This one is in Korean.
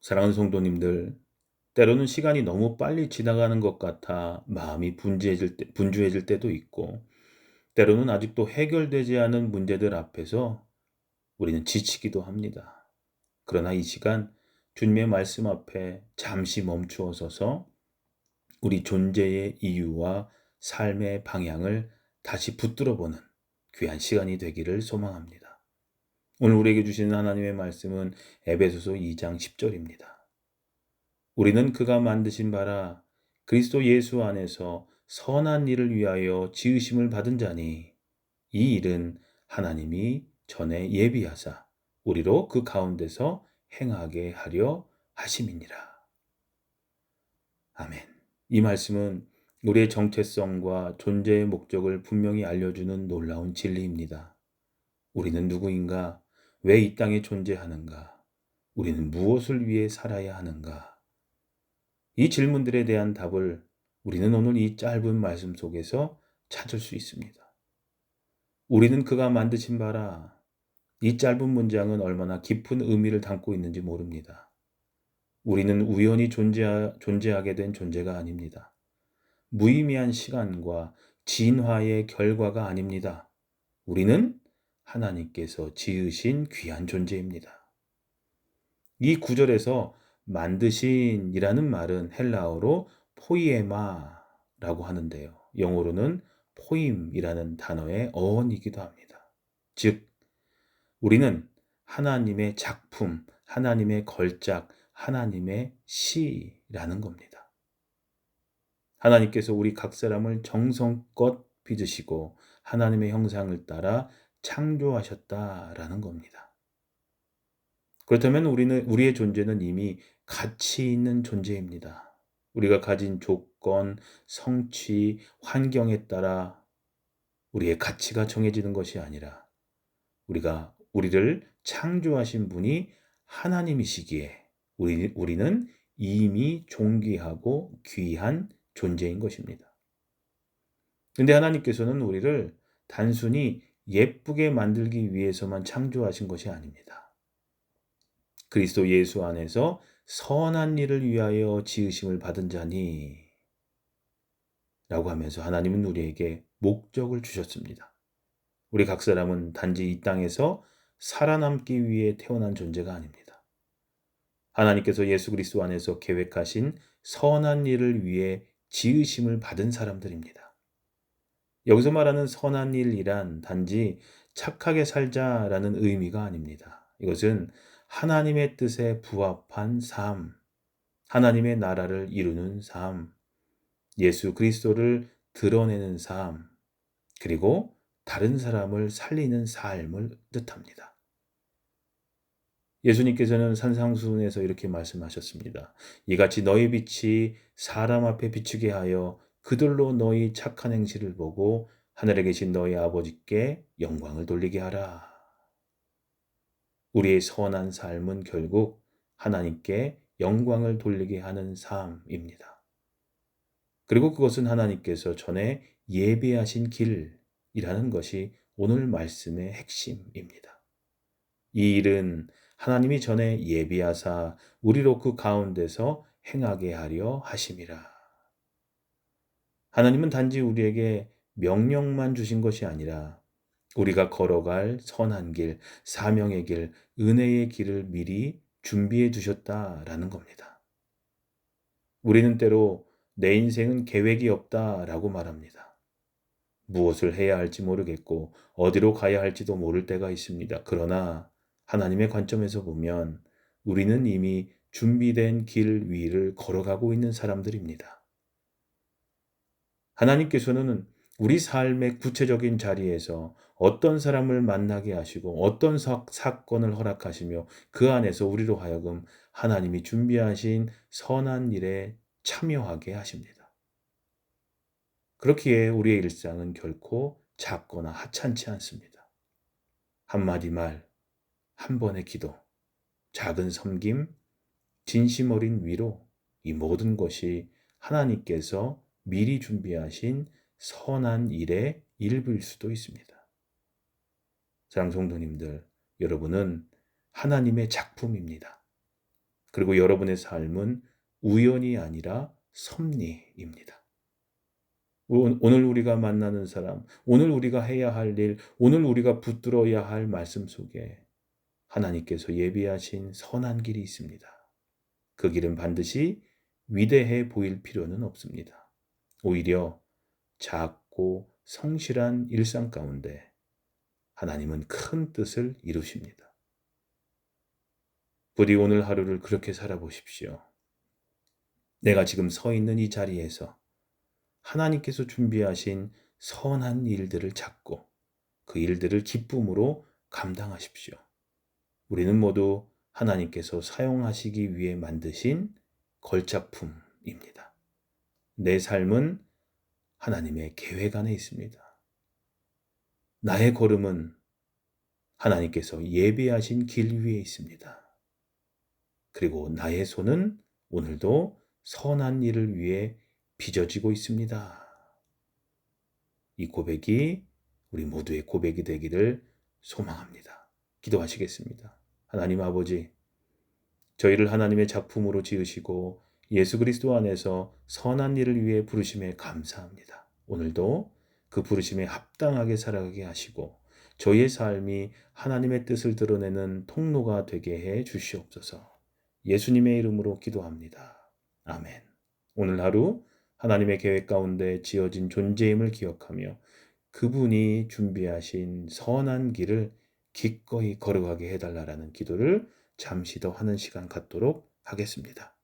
사랑하는 성도님들, 때로는 시간이 너무 빨리 지나가는 것 같아 마음이 분주해질, 때, 분주해질 때도 있고, 때로는 아직도 해결되지 않은 문제들 앞에서 우리는 지치기도 합니다. 그러나 이 시간 주님의 말씀 앞에 잠시 멈추어 서서 우리 존재의 이유와 삶의 방향을 다시 붙들어 보는 귀한 시간이 되기를 소망합니다. 오늘 우리에게 주시는 하나님의 말씀은 에베소서 2장 10절입니다. 우리는 그가 만드신 바라 그리스도 예수 안에서 선한 일을 위하여 지으심을 받은 자니 이 일은 하나님이 전에 예비하사 우리로 그 가운데서 행하게 하려 하심이니라. 아멘. 이 말씀은 우리의 정체성과 존재의 목적을 분명히 알려주는 놀라운 진리입니다. 우리는 누구인가? 왜 이 땅에 존재하는가? 우리는 무엇을 위해 살아야 하는가? 이 질문들에 대한 답을 우리는 오늘 이 짧은 말씀 속에서 찾을 수 있습니다. 우리는 그가 만드신 바라. 이 짧은 문장은 얼마나 깊은 의미를 담고 있는지 모릅니다. 우리는 우연히 존재하, 존재하게 된 존재가 아닙니다. 무의미한 시간과 진화의 결과가 아닙니다. 우리는 하나님께서 지으신 귀한 존재입니다. 이 구절에서 만드신이라는 말은 헬라어로 포이에마라고 하는데요. 영어로는 포임이라는 단어의 어원이기도 합니다. 즉, 우리는 하나님의 작품, 하나님의 걸작, 하나님의 시라는 겁니다. 하나님께서 우리 각 사람을 정성껏 빚으시고 하나님의 형상을 따라 창조하셨다라는 겁니다. 그렇다면 우리는 우리의 존재는 이미 가치 있는 존재입니다. 우리가 가진 조건, 성취, 환경에 따라 우리의 가치가 정해지는 것이 아니라 우리가 우리를 창조하신 분이 하나님이시기에 우리, 우리는 이미 존귀하고 귀한 존재인 것입니다. 근데 하나님께서는 우리를 단순히 예쁘게 만들기 위해서만 창조하신 것이 아닙니다. 그리스도 예수 안에서 선한 일을 위하여 지으심을 받은 자니 라고 하면서 하나님은 우리에게 목적을 주셨습니다. 우리 각 사람은 단지 이 땅에서 살아남기 위해 태어난 존재가 아닙니다. 하나님께서 예수 그리스도 안에서 계획하신 선한 일을 위해 지으심을 받은 사람들입니다. 여기서 말하는 선한 일이란 단지 착하게 살자라는 의미가 아닙니다. 이것은 하나님의 뜻에 부합한 삶, 하나님의 나라를 이루는 삶, 예수 그리스도를 드러내는 삶, 그리고 다른 사람을 살리는 삶을 뜻합니다. 예수님께서는 산상수훈에서 이렇게 말씀하셨습니다. 이같이 너희 빛이 사람 앞에 비추게 하여 그들로 너희 착한 행실을 보고 하늘에 계신 너희 아버지께 영광을 돌리게 하라. 우리의 선한 삶은 결국 하나님께 영광을 돌리게 하는 삶입니다. 그리고 그것은 하나님께서 전에 예배하신 길이라는 것이 오늘 말씀의 핵심입니다. 이 일은 하나님이 전에 예비하사 우리로 그 가운데서 행하게 하려 하심이라. 하나님은 단지 우리에게 명령만 주신 것이 아니라 우리가 걸어갈 선한 길, 사명의 길, 은혜의 길을 미리 준비해 두셨다라는 겁니다. 우리는 때로 내 인생은 계획이 없다라고 말합니다. 무엇을 해야 할지 모르겠고 어디로 가야 할지도 모를 때가 있습니다. 그러나 하나님의 관점에서 보면 우리는 이미 준비된 길 위를 걸어가고 있는 사람들입니다. 하나님께서는 우리 삶의 구체적인 자리에서 어떤 사람을 만나게 하시고 어떤 사, 건을 허락하시며 그 안에서 우리로 하여금 하나님이 준비하신 선한 일에 참여하게 하십니다. 그렇기에 우리의 일상은 결코 작거나 하찮지 않습니다. 한마디 말, 한 번의 기도, 작은 섬김, 진심 어린 위로 이 모든 것이 하나님께서 미리 준비하신 선한 일의 일부일 수도 있습니다. 사랑 성도님들, 여러분은 하나님의 작품입니다. 그리고 여러분의 삶은 우연이 아니라 섭리입니다. 오늘 우리가 만나는 사람, 오늘 우리가 해야 할 일, 오늘 우리가 붙들어야 할 말씀 속에 하나님께서 예비하신 선한 길이 있습니다. 그 길은 반드시 위대해 보일 필요는 없습니다. 오히려 작고 성실한 일상 가운데 하나님은 큰 뜻을 이루십니다. 부디 오늘 하루를 그렇게 살아보십시오. 내가 지금 서 있는 이 자리에서 하나님께서 준비하신 선한 일들을 찾고 그 일들을 기쁨으로 감당하십시오. 우리는 모두 하나님께서 사용하시기 위해 만드신 걸작품입니다. 내 삶은 하나님의 계획 안에 있습니다. 나의 걸음은 하나님께서 예비하신 길 위에 있습니다. 그리고 나의 손은 오늘도 선한 일을 위해 빚어지고 있습니다. 이 고백이 우리 모두의 고백이 되기를 소망합니다. 기도하시겠습니다. 하나님 아버지, 저희를 하나님의 작품으로 지으시고 예수 그리스도 안에서 선한 일을 위해 부르심에 감사합니다. 오늘도 그 부르심에 합당하게 살아가게 하시고 저희의 삶이 하나님의 뜻을 드러내는 통로가 되게 해 주시옵소서. 예수님의 이름으로 기도합니다. 아멘. 오늘 하루 하나님의 계획 가운데 지어진 존재임을 기억하며 그분이 준비하신 선한 길을 기꺼이 걸어가게 해달라는 기도를 잠시 더 하는 시간 갖도록 하겠습니다.